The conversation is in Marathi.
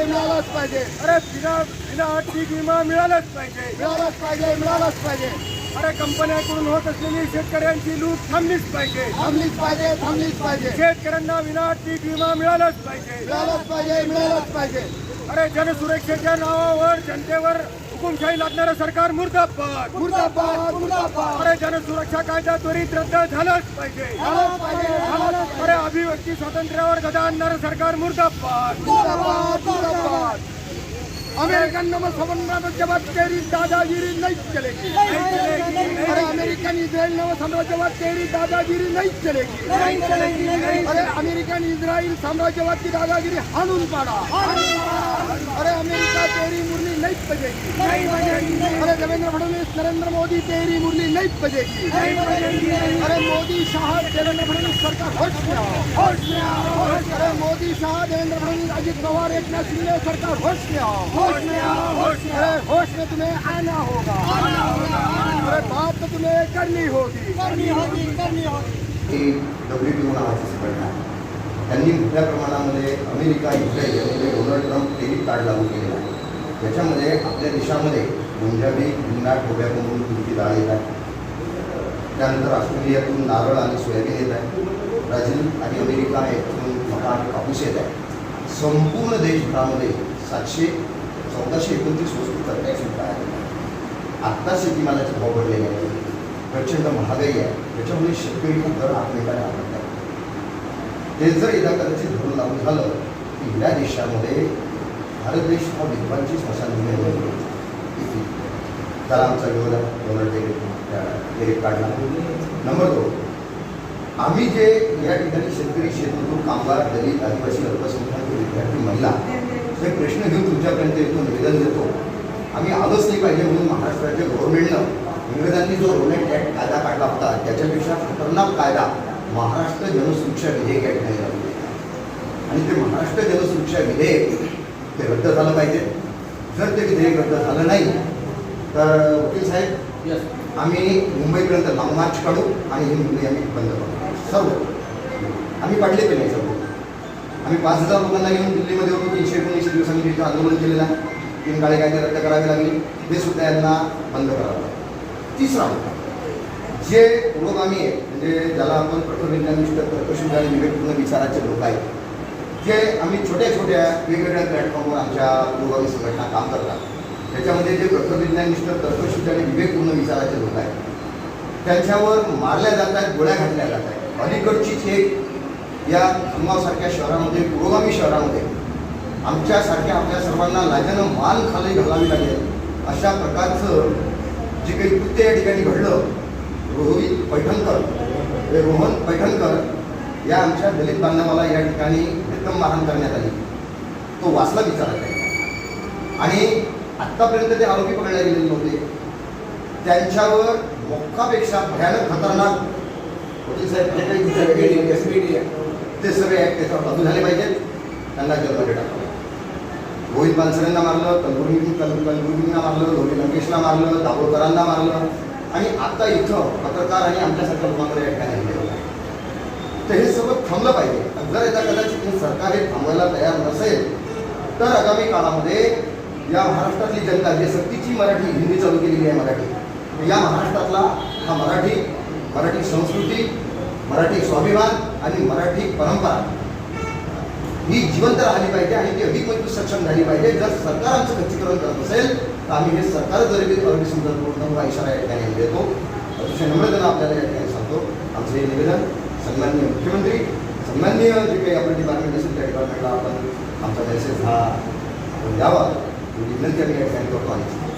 पाहिजे मिळालाच पाहिजे. अरे बिना बिना पीक विमा मिळालाच पाहिजे. मिळालाच पाहिजे मिळालाच पाहिजे. अरे कंपन्यांकडून होत असलेली शेतकऱ्यांची लूट थांबलीच पाहिजे. थांबलीच पाहिजे थांबलीच पाहिजे. शेतकऱ्यांना विना पीक विमा मिळालाच पाहिजे. मिळालाच पाहिजे मिळालाच पाहिजे. अरे जनसुरक्षेच्या नावावर जनतेवर हुकुमशाही लादणारं सरकार मुर्दाबाद. मुर्दाबाद मुर्दाबाद. अरे जनसुरक्षा कायदा त्वरित रद्द झालाच पाहिजे. अरे अभिव्यक्ती स्वातंत्र्यावर गदा आणणारं सरकार मुर्दाबाद. अमेरिकन नमक साम्राज्यवाद तेरी दादागिरी नहीं चलेगी अरे अमेरिकन इस्रायल नव साम्राज्यवाद तेरी दादागिरी नहीं चलेगी अरे अमेरिकन इस्रायल साम्राज्यवाद की दादागिरी हाणून पाडा अरे अमेरिका तेरी मुरली नहीं बजेगी अरे देवेंद्र फडणवीस नरेंद्र मोदी तेरी मुरली नहीं बजेगी अरे मोदी शाह देवेंद्र फडणवीस सरकार होश में आओ होश में आओ होश अरे मोदी शाह देवेंद्र फडणवीस अजित पवार एकनाथ शिंदे सरकार होश में आओ होश में आओ होश में अरे होश में तुम्हें आना होगा. अरे बात तो तुम्हें करनी होगी. करनी होगी करनी होगी. डब्ल्यू टी नावाची संघटना. त्यांनी मोठ्या प्रमाणामध्ये अमेरिका इस्रायल यामध्ये डोनाल्ड ट्रम्प टेरिफ कार्ड लागू केलेला आहे. त्याच्यामध्ये आपल्या देशामध्ये पंजाबी भिंगा टोबॅकोमधून तुमची डाळ येत आहे. त्यानंतर ऑस्ट्रेलियातून नारळ आणि सोयाबीन येत आहे. ब्राझील आणि अमेरिका यातून मका आणि कापूस येत आहे. संपूर्ण देशभरामध्ये सातशे चौदाशे एकोणतीस वस्तू करता सुद्धा आहे आत्ता शेतीमालाचे भाव पडलेले आहे प्रचंड महागाई आहे. त्याच्यामुळे शेतकरी खूप दर एकमेकाने आवडतात ते जर एकदा कदाचित धरून लागू झालं की या देशामध्ये भारत देश हा विद्वांची स्मशानभूमी आहे इथे. त्याला आमचा विरोध आहे डोनाल्ड टेरिफ काढला नंबर दोन आम्ही जे या ठिकाणी शेतकरी शेतमजूर कामगार दलित आदिवासी अल्पसंख्याक विद्यार्थी महिला हे प्रश्न घेऊन तुमच्यापर्यंत येतो निवेदन देतो आम्ही आलोच नाही पाहिजे म्हणून महाराष्ट्राच्या गव्हर्नमेंटनं इंग्रजांनी जो रोलेट ॲक्ट कायदा काढला होता त्याच्यापेक्षा खतरनाक कायदा महाराष्ट्र जनसुरक्षा विधेयक या नाही आणि ते महाराष्ट्र जनसुरक्षा विधेयक ते रद्द झालं पाहिजे. जर ते विधेयक रद्द झालं नाही तर वकील साहेब आम्ही मुंबईपर्यंत लाँग मार्च काढू आणि ही मुंबई आम्ही बंद करू. सर्व. आम्ही पाडले ते नाही सर्व? आम्ही पाच हजार लोकांना घेऊन दिल्लीमध्ये होतो तीनशे एकोणऐंशी दिवसांनी तिथं आंदोलन केलेलं आहे. तीन काळे कायदे रद्द करावे लागले. ते सुद्धा यांना बंद करावं तिसरा जे पुरोगामी आहे म्हणजे ज्याला आपण प्रथमविज्ञानिष्ठ तर्कशुद्ध आणि विवेकपूर्ण विचाराचे लोक आहेत जे आम्ही छोट्या छोट्या वेगवेगळ्या प्लॅटफॉर्मवर आमच्या पुरोगामी संघटना काम करतात त्याच्यामध्ये जे प्रथमविज्ञानिष्ठ तत्वशुद्ध आणि विवेकपूर्ण विचाराचे लोक आहेत त्यांच्यावर मारल्या जात आहेत गोळ्या घातल्या जात आहेत. अलीकडचीच एक या खामगावसारख्या शहरामध्ये पुरोगामी शहरामध्ये आमच्यासारख्या आपल्या सर्वांना लाजानं मान खाली घालावी लागेल अशा प्रकारचं जे काही कृत्य या ठिकाणी घडलं रोहित पैठणकर रोहन पैठणकर या आमच्या दलित बांधवाला या ठिकाणी बेदम मारहाण करण्यात आली. तो वाचला विचारत आहे आणि आत्तापर्यंत ते आरोपी पकडले गेलेले नव्हते. त्यांच्यावर मोक्कापेक्षा भयानक खतरनाक वकील साहेब जे काही विचार केले, ते सगळे ॲक्ट त्याच्यावर लागू झाले पाहिजेत. त्यांना जेलमध्ये टाकावं रोहित बांसरेंना मारलं कलबुर्गी कल कलबुर्गींना मारलं लोणी लंकेशला मारलं दाभोळकरांना मारलं. आणि आता इथं पत्रकार आणि आमच्यासारख्या लोकांकडे या ठिकाणी हल्ले होत आहे. तर हे सगळं थांबलं पाहिजे. जर एकदा कदाचित हे सरकार हे थांबायला तयार नसेल तर आगामी काळामध्ये या महाराष्ट्रातली जनता जी सक्तीची मराठी हिंदी चालू केलेली आहे मराठी या महाराष्ट्रातला हा मराठी मराठी संस्कृती मराठी स्वाभिमान आणि मराठी परंपरा ही जिवंत राहिली पाहिजे आणि ती अधिक मजबूत सक्षम झाली पाहिजे. जर सरकार आमचं खच्चीकरण करत असेल तर आम्ही हे सरकार जरी अरबी समजा पूर्ण इशारा या ठिकाणी देतो अतिशय नम्रतेनं आपल्याला या ठिकाणी सांगतो. आमचं हे निवेदन सन्माननीय मुख्यमंत्री सन्माननीय जे काही आपलं डिपार्टमेंट असेल त्या डिपार्टमेंटला आपण आमचा मेसेज हा आपण द्यावा. विनंती आम्ही या ठिकाणी करतो आहे